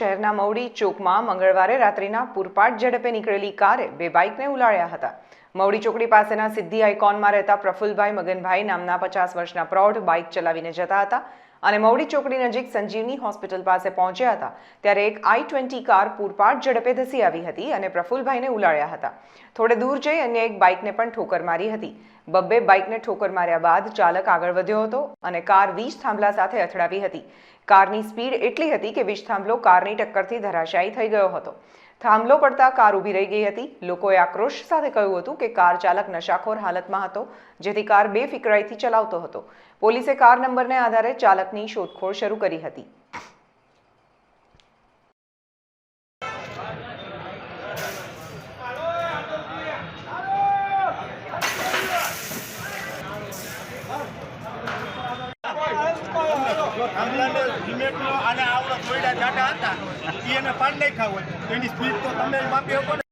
શહેરના મવડી ચોકમાં મંગળવારે રાત્રિના પૂરપાટ ઝડપે નીકળેલી કારે બે બાઇકને ઉલાળ્યા હતા. મવડી ચોકડી પાસેના સિદ્ધિ આઇકોનમાં રહેતા પ્રફુલભાઈ મગનભાઈ નામના પચાસ વર્ષના પ્રૌઢ બાઇક ચલાવીને જતા હતા. અને મવડી ચોકડી નજીક સંજીવની હોસ્પિટલ પાસે પહોંચ્યા હતા, ત્યારે એક આઈ ટ્વેન્ટી કાર પૂરપાટ ઝડપે ધસી આવી હતી અને પ્રફુલભાઈને ઉલાળ્યા હતા. થોડે દૂર જઈ અન્ય એક બાઇકને પણ ઠોકર મારી હતી. બબ્બે બાઇકને ઠોકર માર્યા બાદ ચાલક આગળ વધ્યો હતો અને કાર વીજ થાંભલા સાથે અથડાવી હતી. કારની સ્પીડ એટલી હતી કે વીજ થાંભલો કારની ટક્કરથી ધરાશાયી થઈ ગયો હતો. થાંભલો પડતા કાર ઊભી રહી ગઈ હતી. લોકોએ આક્રોશ સાથે કહ્યું હતું કે કાર ચાલક નશાખોર હાલતમાં હતો, જેથી કાર બેફિકરાઈથી ચલાવતો હતો. પોલીસે કાર નંબરને આધારે ચાલકની શોધખોળ શરૂ કરી હતી. સિમેન્ટનો અને આવડો દોયડા જાડા હતા એને પાડ નાખ્યા હોય. એની સ્પીડ તો તમે માપી શકો